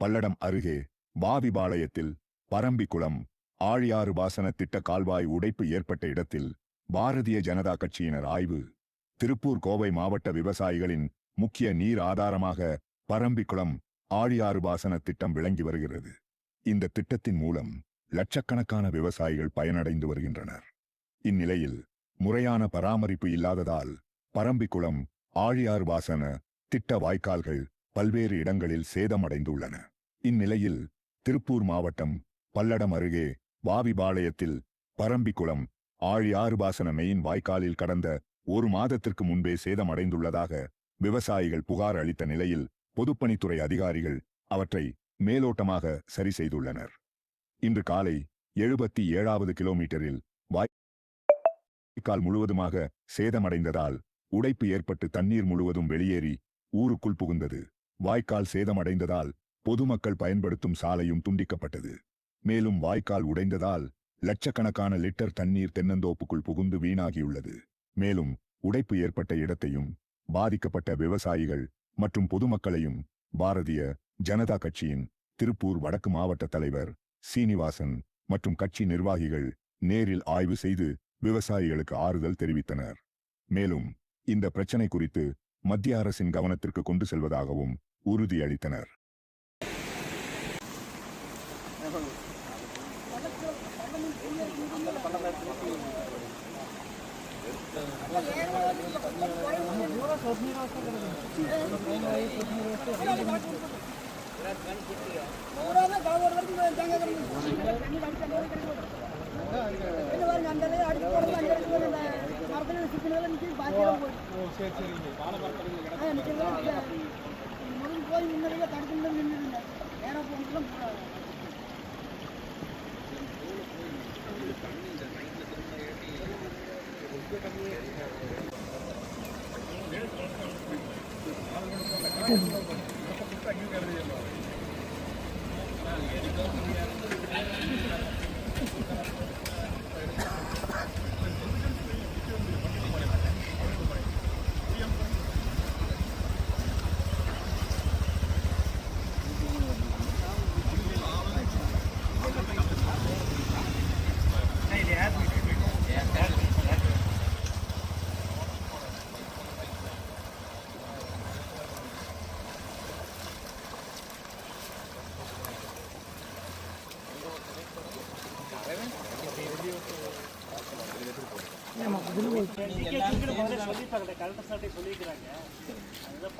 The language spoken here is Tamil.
பல்லடம் அருகே வாவிபாளையத்தில் பரம்பிக்குளம் ஆழியாறு பாசன திட்ட கால்வாய் உடைப்பு ஏற்பட்ட இடத்தில் பாரதிய ஜனதா கட்சியினர் ஆய்வு. திருப்பூர் கோவை மாவட்ட விவசாயிகளின் முக்கிய நீர் ஆதாரமாக பரம்பிக்குளம் ஆழியாறு பாசன திட்டம் விளங்கி வருகிறது. இந்த திட்டத்தின் மூலம் லட்சக்கணக்கான விவசாயிகள் பயனடைந்து வருகின்றனர். இந்நிலையில் முறையான பராமரிப்பு இல்லாததால் பரம்பிக்குளம் ஆழியாறு பாசன திட்ட வாய்க்கால்கள் பல்வேறு இடங்களில் சேதமடைந்துள்ளன. இந்நிலையில் திருப்பூர் மாவட்டம் பல்லடம் அருகே வாவிபாளையத்தில் பரம்பிக்குளம் ஆழியாறுபாசன மெயின் வாய்க்காலில் கடந்த ஒரு மாதத்திற்கு முன்பே சேதமடைந்துள்ளதாக விவசாயிகள் புகார் அளித்த நிலையில் பொதுப்பணித்துறை அதிகாரிகள் அவற்றை மேலோட்டமாக சரி செய்துள்ளனர். இன்று காலை எழுபத்தி ஏழாவது கிலோமீட்டரில் வாய்க்கால் முழுவதுமாக சேதமடைந்ததால் உடைப்பு ஏற்பட்டு தண்ணீர் முழுவதும் வெளியேறி ஊருக்குள் புகுந்தது. வாய்க்கால் சேதமடைந்ததால் பொதுமக்கள் பயன்படுத்தும் சாலையும் துண்டிக்கப்பட்டது. மேலும் வாய்க்கால் உடைந்ததால் லட்சக்கணக்கான லிட்டர் தண்ணீர் தென்னந்தோப்புக்குள் புகுந்து வீணாகியுள்ளது. மேலும் உடைப்பு ஏற்பட்ட இடத்தையும் பாதிக்கப்பட்ட விவசாயிகள் மற்றும் பொதுமக்களையும் பாரதிய ஜனதா கட்சியின் திருப்பூர் வடக்கு மாவட்ட தலைவர் சீனிவாசன் மற்றும் கட்சி நிர்வாகிகள் நேரில் ஆய்வு செய்து விவசாயிகளுக்கு ஆறுதல் தெரிவித்தனர். மேலும் இந்த பிரச்சனை குறித்து மத்திய அரசின் கவனத்திற்கு கொண்டு செல்வதாகவும் உறுதியளித்தனர். பூராமே காவோடு Thank you. சார்ட்டே சொல்லிக்கிறாங்க அதுதான்